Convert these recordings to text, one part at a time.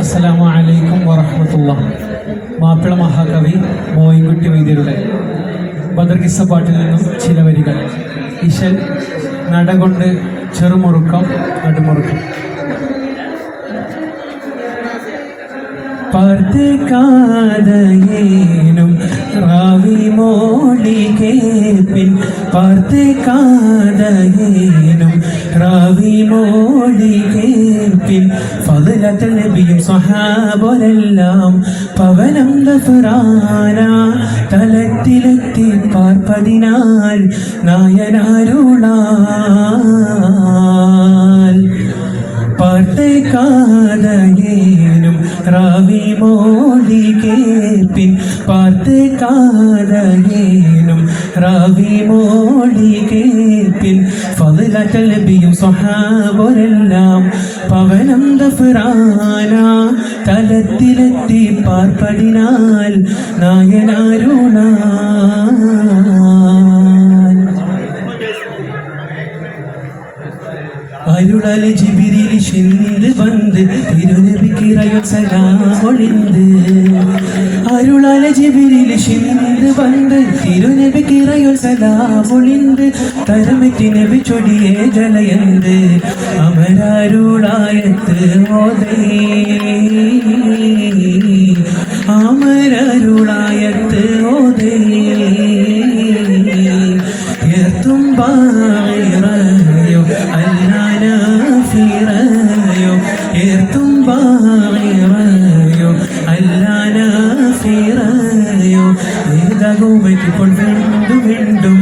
അസ്സലാമു അലൈക്കും മാപ്പിള മഹാകവി മോയിൻകുട്ടി വൈദ്യരുടെ ബദർകിസ പാട്ടിൽ നിന്നും ചില വരികൾ. ഇശൽ നടകൊണ്ട് ചെറുമുറുക്കം നടുമുറുക്കം. പാർത്തേക്കാതയേനും റാവി മോളി കേപ്പിൻ പാർത്തേക്കാതയേനും റാവി മോളി കേൾപ്പിൻ. ഫضലത്ത് നബിയും സഹാബരെല്ലാം പവനം ദഫ്രാന തലത്തിലെത്തി പാർപ്പതിനാൽ നായനാരുളാൽ. പാർത്തേക്കാതയേനും കേപ്പിൻ പാർത്തേക്കാതയേനും റാവി മോളി കേപ്പിൻ ഫضലത്തൽ നബിയും സ്വഹാബരെല്ലാം പവനം ദഫ്രാന തലത്തിലെത്തി പാർപ്പതിനാൽ നായനാരുണാൻ അരുളലി ജിബിരിയിൽ ശിന്ദ് വന്ന് തിരുനബിക്കിറയൊളിന്ത് അരുളലി ജിബിരിയിൽ ശിന്ദ് വന്ന് തിരുനബിക്കിറയൊ സദാമൊളിന്ത് തരമറ്റി നബി ചൊടിയെ ജലയന്ത്. അമരാരുളായത്ത് മോദേ. അമരരുളായത്ത് മോദേ. അല്ലാനാഫിറയോ ഏതകുമയ്ക്കുപ്പോൾ വീണ്ടും വീണ്ടും?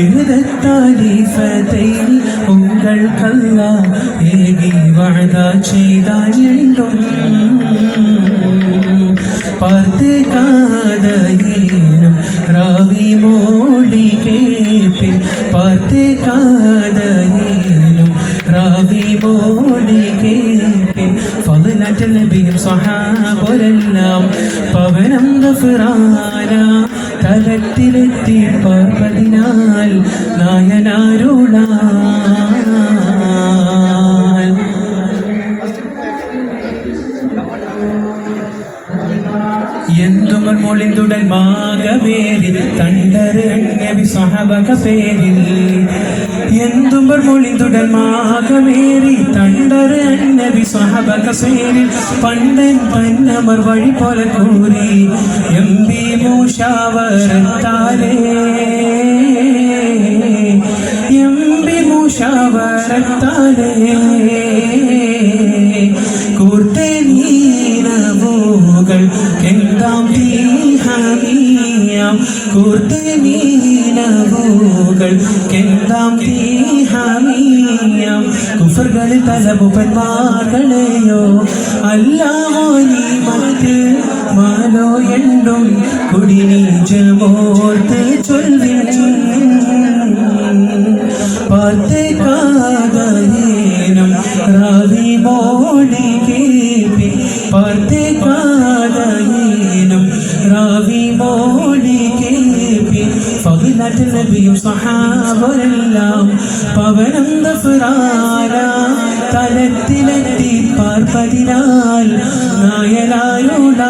ഏതത്താലിഫത്തെ ഉങ്ങൾക്കല്ല ഏകി വാഴ ചെയ്താലുണ്ടോ? വീണ്ടും പാർത്തേക്കാതയേനും റാവി മോളി കേപ്പിൻ പാർത്തേക്കാതയേനും റാവി മോടി കേപ്പിൻ ഫضലറ്റ് നബിയും സ്വഹാബരെല്ലാം പവനം ഗഫ്റാന തലത്തിലെത്തി പാർപ്പതിനാൽ നായനാരുളാൽ എന്തുമൽ മൊളിന്തുടൽ മാകവേരിൽ നബി സഹബക പേരിൽ. എന്തുമൽ മൊളിന്തുടൽ മാകവേരി നബി സഹബക പേരിൽ. പണ്ടൻ പന്നമർ വഴി പോലെ കൂറി എംബി മൂഷാവരത്താലേ എംബി മൂഷാവരത്താലേ മകൾ എന്താം തീഹമിയാം കൂർത്ത നീലവൂകൾ എന്താം തീഹമിയാം കുഫറുകളിൽ തലമുപന്മാർകളെയോ അല്ലാഹോ നീ മറ്റ് മാനോ എണ്ടും കുടിനീജമോർത്ത് ചൊല്ലിൻ. പാർത്തേക്കാ കാലഹീനും റാവി മോടി കേൾപ്പി. ഫതിലറ്റ് നബിയും സഹാബരെല്ലാം പവനം ദഫറാര തലത്തിലെത്തി പാർപ്പതിനാൽ നായനായുള്ള